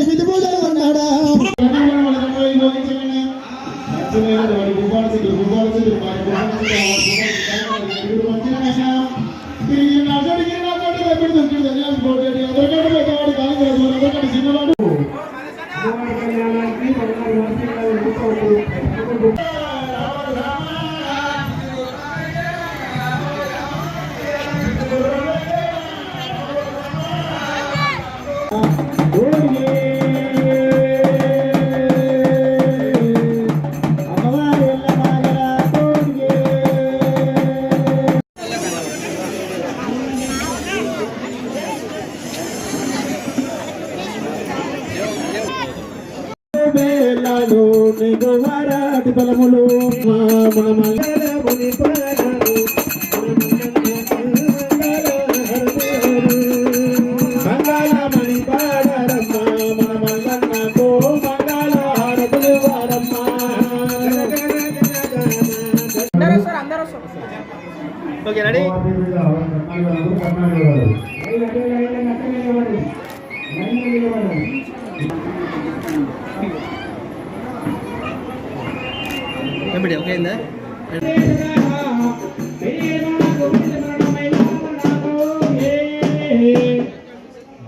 విధి పూజలు ఉన్నాడా చిన్నవాడు హారతులు వారమ్మ. Okay ready? వీడియో ఓకేందా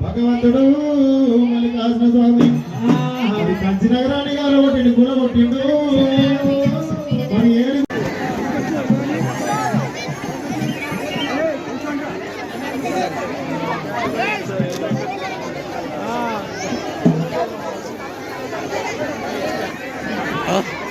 భగవంతుడు మల్లికార్జున స్వామి. కంచినగరాన్ని గారు ఒకటి కూలగొట్టిండు మరి ఏడు Huh?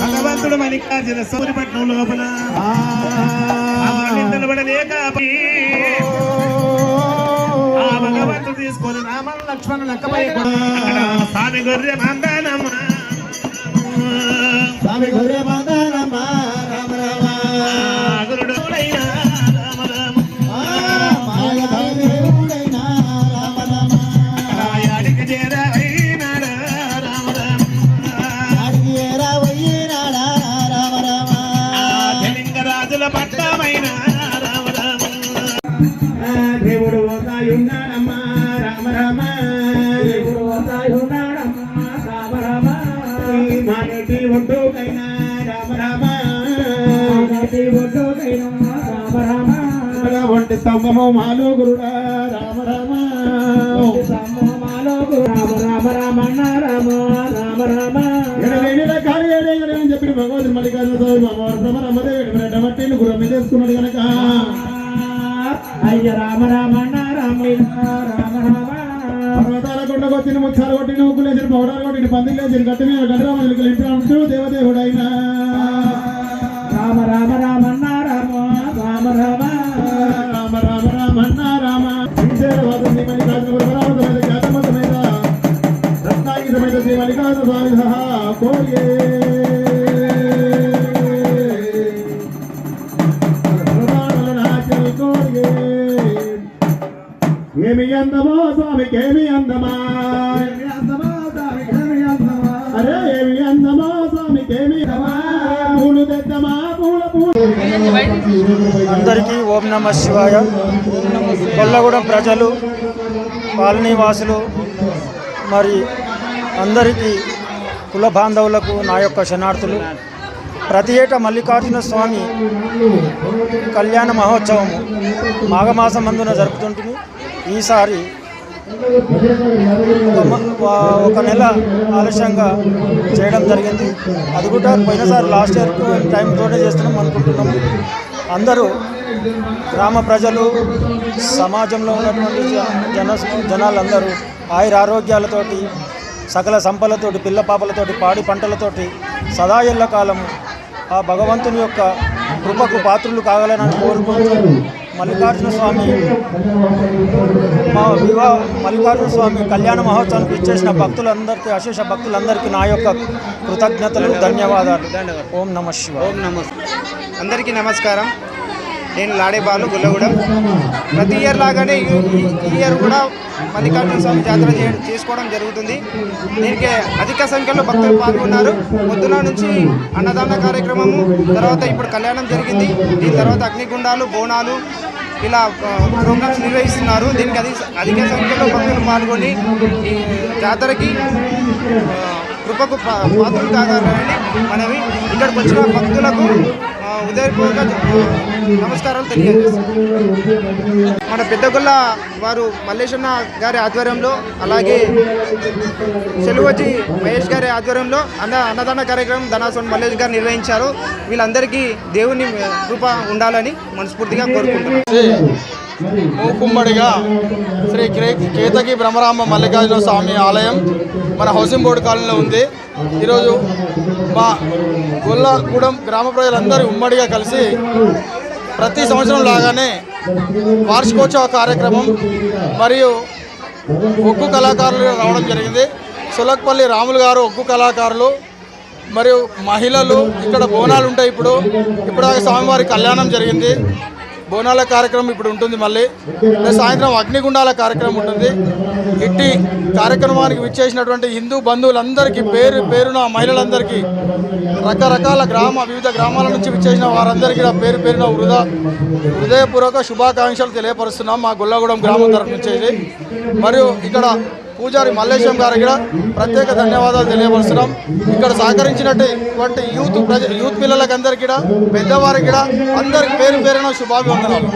భగవంతుడు మల్లికార్జున సూర్యపట్నం లోపల. నిలబడలేక ఆ భగవంతుడు తీసుకొని రామన్ లక్ష్మణ లెక్కపై స్వామి గొర్రె మందానమ్మ స్వామి గొర్రె మందారమ్మ మానేటి ఒడ్డుకైనా రామ రామ. మానేటి ఒడ్డుకైనా రామ రామ. ఒంటి స్తంభము మాలో గురుడా రామ రామ. స్తంభము మాలో రామ రామ రామన్న రామ రామ రామ. ఎడలేని కాలి ఏడేయని చెప్పిన భగవంతుడు మల్లికార్జున స్వామి డమట్టిని గురమ్మ చేసుకున్నాడు కనుక అయ్య రామ రామన్న రామ రామ రామ. పర్వతాల కొండ కొట్టిన ముచ్చాల కొట్టిన ఉగ్గులేసిన పౌడాలు కొట్టిన పందిలు లేచిన గట్టి మీద గడ్డరామజులకి ఇంటి దేవదేవుడైన. రామ రామ రామన్న రామ రామ రామ రామ ఏమి అందమో స్వామికి ఏమి అందమా? అరే ఏమి అందమో స్వామికి ఏమి పూలు తెద్దమా? పూల పూలు. అందరికీ ఓం నమ శివాయ. కొల్లగూడెం ప్రజలు కాలనీ వాసులు మరి అందరికీ కుల బాంధవులకు నా యొక్క శనార్థులు ప్రతి ఏటా మల్లికార్జున స్వామి కళ్యాణ మహోత్సవము మాఘమాసం మందున జరుపుతుంటుంది ఈసారి ఒక నెల ఆలస్యంగా చేయడం జరిగింది. అది కూడా పోయినసారి లాస్ట్ ఇయర్ టైంతోనే చేస్తున్నాం అనుకుంటున్నాం. అందరూ గ్రామ ప్రజలు సమాజంలో ఉన్నటువంటి జన జనాలందరూ ఆయుర ఆరోగ్యాలతోటి సకల సంపలతోటి పిల్ల పాపలతోటి పాడి పంటలతోటి సదా ఎల్ల కాలము ఆ భగవంతుని యొక్క కృపకు పాత్రులు కాగలనని కోరుకుంటూ మల్లికార్జున స్వామి మా వివాహ మల్లికార్జున స్వామి కళ్యాణ మహోత్సవానికి ఇచ్చేసిన భక్తులందరికీ అశేష భక్తులందరికీ నా యొక్క కృతజ్ఞతలు ధన్యవాదాలు. ఓం నమ శివ ఓం నమస్తే అందరికీ నమస్కారం. నేను లాడేబాలు గుల్లగూడెం. ప్రతి ఇయర్ లాగానే ఈ ఇయర్ కూడా మల్లికార్జున స్వామి జాతర చే- చేసుకోవడం జరుగుతుంది. దీనికి అధిక సంఖ్యలో భక్తులు పాల్గొన్నారు. పొద్దున నుంచి అన్నదాన కార్యక్రమము తర్వాత ఇప్పుడు కళ్యాణం జరిగింది. దీని తర్వాత అగ్నిగుండాలు బోనాలు ఇలా ప్రోగ్రామ్స్ నిర్వహిస్తున్నారు. దీనికి అధిక అధిక సంఖ్యలో భక్తులు పాల్గొని ఈ జాతరకి కృపకు పాత్రలు కాగలని మనవి. ఇక్కడికి వచ్చిన భక్తులకు ఉదయపూర్వక నమస్కారాలు తెలియజేస్తాం. మన పెద్దగొల్ల వారు మల్లేశన్న గారి ఆధ్వర్యంలో అలాగే చెలువజి మహేష్ గారి ఆధ్వర్యంలో అన్న అన్నదాన కార్యక్రమం ధనాసన్ మల్లేష్ గారు నిర్వహించారు. వీళ్ళందరికీ దేవుని కృప ఉండాలని మనస్ఫూర్తిగా కోరుకుంటున్నాను మూకుమ్మడిగా శ్రీ కే- కేతకి బ్రహ్మరామ మల్లికార్జున స్వామి ఆలయం మన హౌసింగ్ బోర్డు కాలనీలో ఉంది. ఈరోజు మా గొల్లగూడెం గ్రామ ప్రజలందరూ ఉమ్మడిగా కలిసి ప్రతి సంవత్సరం లాగానే వార్షికోత్సవ కార్యక్రమం మరియు ఒగ్గు కళాకారులు రావడం జరిగింది. సులక్పల్లి రాములు గారు ఒగ్గు కళాకారులు మరియు మహిళలు ఇక్కడ బోనాలు ఉంటాయి ఇప్పుడు. ఇప్పుడు స్వామివారి కళ్యాణం జరిగింది. బోనాల కార్యక్రమం ఇప్పుడు ఉంటుంది మళ్ళీ. సాయంత్రం అగ్నిగుండాల కార్యక్రమం ఉంటుంది. ఇట్టి కార్యక్రమానికి విచ్చేసినటువంటి హిందూ బంధువులందరికీ పేరు పేరున మహిళలందరికీ రకరకాల గ్రామ వివిధ గ్రామాల నుంచి విచ్చేసిన వారందరికీ పేరు పేరున వృధా హృదయపూర్వక శుభాకాంక్షలు తెలియపరుస్తున్నాం మా గొల్లగూడెం గ్రామం తరఫు నుంచి మరియు ఇక్కడ పూజారి మల్లేశం గారికి కూడా ప్రత్యేక ధన్యవాదాలు తెలియపరుస్తున్నాం. ఇక్కడ సహకరించినటువంటి యూత్ ప్రజ యూత్ పిల్లలకందరికీ కూడా పెద్దవారికి కూడా అందరికి పేరు పేరున శుభాభివందనాలు.